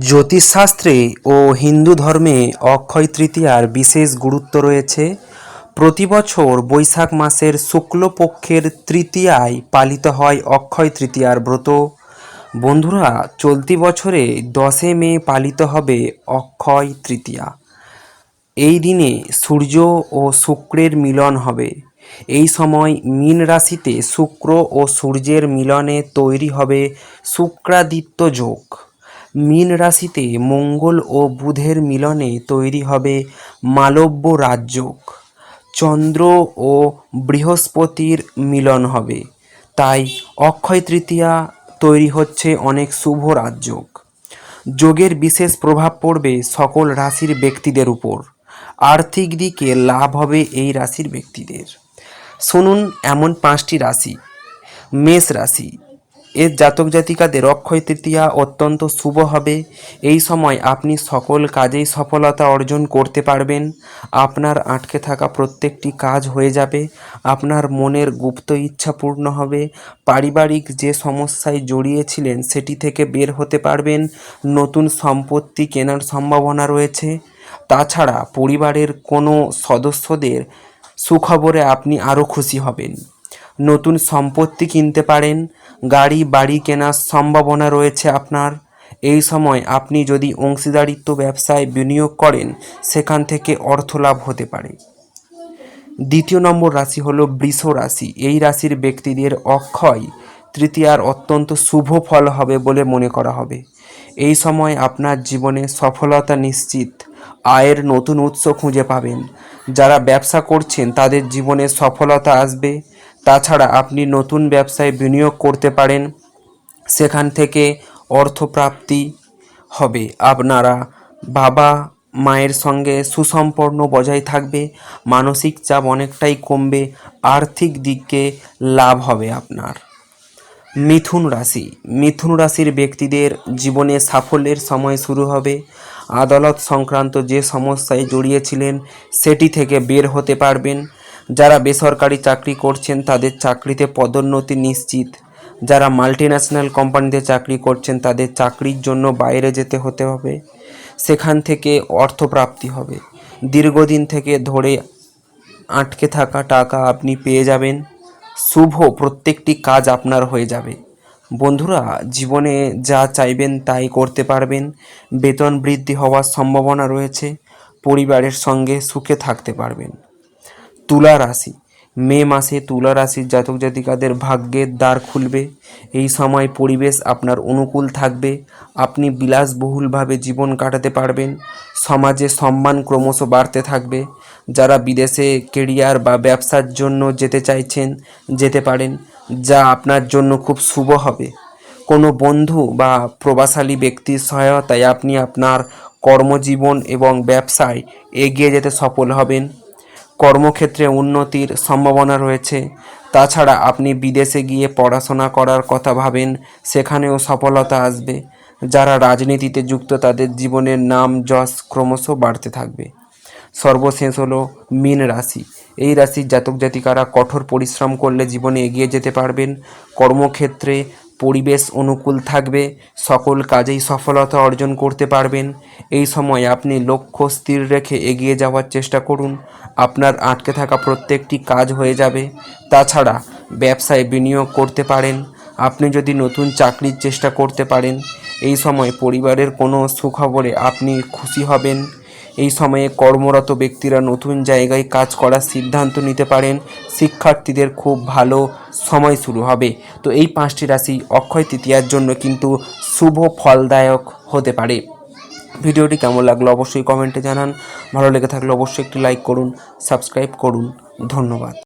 জ্যোতিষশাস্ত্রে ও হিন্দু ধর্মে অক্ষয় তৃতীয়ার বিশেষ গুরুত্ব রয়েছে। প্রতি বছর বৈশাখ মাসের শুক্লপক্ষের তৃতীয়ায় পালিত হয় অক্ষয় তৃতীয়ার ব্রত। বন্ধুরা, চলতি বছরে দশে মে পালিত হবে অক্ষয় তৃতীয়া। এই দিনে সূর্য ও শুক্রের মিলন হবে। এই সময় মীন রাশিতে শুক্র ও সূর্যের মিলনে তৈরি হবে শুক্রাদিত্য যোগ। মীন রাশিতে মঙ্গল ও বুধের মিলনে তৈরি হবে মালব্য রাজযোগ। চন্দ্র ও বৃহস্পতির মিলন হবে। তাই অক্ষয় তৃতীয়া তৈরি হচ্ছে অনেক শুভ রাজযোগ। যোগের বিশেষ প্রভাব পড়বে সকল রাশির ব্যক্তিদের উপর। আর্থিক দিকে লাভ হবে এই রাশির ব্যক্তিদের। শুনুন এমন পাঁচটি রাশি। মেষ রাশি এর জাতক জাতিকাদের অক্ষয় তৃতীয়া অত্যন্ত শুভ হবে। এই সময় আপনি সকল কাজেই সফলতা অর্জন করতে পারবেন। আপনার আটকে থাকা প্রত্যেকটি কাজ হয়ে যাবে। আপনার মনের গুপ্ত ইচ্ছা পূর্ণ হবে। পারিবারিক যে সমস্যায় জড়িয়েছিলেন সেটি থেকে বের হতে পারবেন। নতুন সম্পত্তি কেনার সম্ভাবনা রয়েছে। তাছাড়া পরিবারের কোনো সদস্যদের সুখবরে আপনি আরও খুশি হবেন। নতুন সম্পত্তি কিনতে পারেন, গাড়ি, বাড়ি কেনার সম্ভাবনা রয়েছে আপনার। এই সময় আপনি যদি অংশীদারিত্ব ব্যবসায় বিনিয়োগ করেন, সেখান থেকে অর্থ লাভ হতে পারে। দ্বিতীয় নম্বর রাশি হলো বৃষ রাশি। এই রাশির ব্যক্তিদের অক্ষয় তৃতীয়ার অত্যন্ত শুভ ফল হবে বলে মনে করা হবে। এই সময় আপনার জীবনে সফলতা নিশ্চিত, আয়ের নতুন উৎস খুঁজে পাবেন। যারা ব্যবসা করছেন, তাদের জীবনে সফলতা আসবে। তাছাড়া আপনি নতুন ব্যবসায় বিনিয়োগ করতে পারেন। সেখান থেকে অর্থপ্রাপ্তি হবে। আপনারা বাবা মায়ের সঙ্গে সুসম্পন্ন বজায় থাকবে। মানসিক চাপ অনেকটাই কমবে। আর্থিক দিকে লাভ হবে আপনার। মিথুন রাশি। মিথুন রাশির ব্যক্তিদের জীবনে সাফল্যের সময় শুরু হবে। আদালত সংক্রান্ত যে সমস্যায় জড়িয়েছিলেন, সেটি থেকে বের হতে পারবেন। যারা বেসরকারি চাকরি করছেন তাদের চাকরিতে পদোন্নতি নিশ্চিত। যারা মাল্টিন্যাশনাল কোম্পানিতে চাকরি করছেন তাদের চাকরির জন্য বাইরে যেতে হতে হবে। সেখান থেকে অর্থপ্রাপ্তি হবে। দীর্ঘদিন থেকে ধরে আটকে থাকা টাকা আপনি পেয়ে যাবেন। শুভ প্রত্যেকটি কাজ আপনার হয়ে যাবে। বন্ধুরা, জীবনে যা চাইবেন তাই করতে পারবেন। বেতন বৃদ্ধি হওয়ার সম্ভাবনা রয়েছে। পরিবারের সঙ্গে সুখে থাকতে পারবেন। তুলা রাশি। মে মাসে তুলা রাশির জাতক জাতিকাদের ভাগ্যের দ্বার খুলবে। এই সময় পরিবেশ আপনার অনুকূল থাকবে। আপনি বিলাসবহুলভাবে জীবন কাটাতে পারবেন। সমাজে সম্মান ক্রমশ বাড়তে থাকবে। যারা বিদেশে কেরিয়ার বা ব্যবসার জন্য যেতে চাইছেন, যেতে পারেন, যা আপনার জন্য খুব শুভ হবে। কোনো বন্ধু বা প্রভাবশালী ব্যক্তির সহায়তায় আপনি আপনার কর্মজীবন এবং ব্যবসায় এগিয়ে যেতে সফল হবেন। কর্মক্ষেত্রে উন্নতির সম্ভাবনা রয়েছে। তাছাড়া আপনি বিদেশে গিয়ে পড়াশোনা করার কথা ভাবেন, সেখানেও সফলতা আসবে। যারা রাজনীতিতে যুক্ত, তাদের জীবনের নাম যশ ক্রমশ বাড়তে থাকবে। সর্বশেষ হলো মীন রাশি। এই রাশির জাতক জাতিকারা কঠোর পরিশ্রম করলে জীবনে এগিয়ে যেতে পারবেন। কর্মক্ষেত্রে পরিবেশ অনুকূল থাকবে, সকল কাজেই সফলতা অর্জন করতে পারবেন। এই সময় আপনি লক্ষ্য স্থির রেখে এগিয়ে যাওয়ার চেষ্টা করুন। আপনার আটকে থাকা প্রত্যেকটি কাজ হয়ে যাবে। তাছাড়া ব্যবসায় বিনিয়োগ করতে পারেন। আপনি যদি নতুন চাকরির চেষ্টা করতে পারেন, এই সময় পরিবারের কোনো সুখবরে আপনি খুশি হবেন। এই সময়ে কর্মরত ব্যক্তিরা নতুন জায়গায় কাজ করার সিদ্ধান্ত নিতে পারেন। শিক্ষার্থীদের খুব ভালো সময় শুরু হবে। তো এই পাঁচটি রাশি অক্ষয় তৃতীয়ার জন্য কিন্তু শুভ ফলদায়ক হতে পারে। ভিডিওটি কেমন লাগল অবশ্যই কমেন্টে জানান। ভালো লেগে থাকলে অবশ্যই একটি লাইক করুন, সাবস্ক্রাইব করুন। ধন্যবাদ।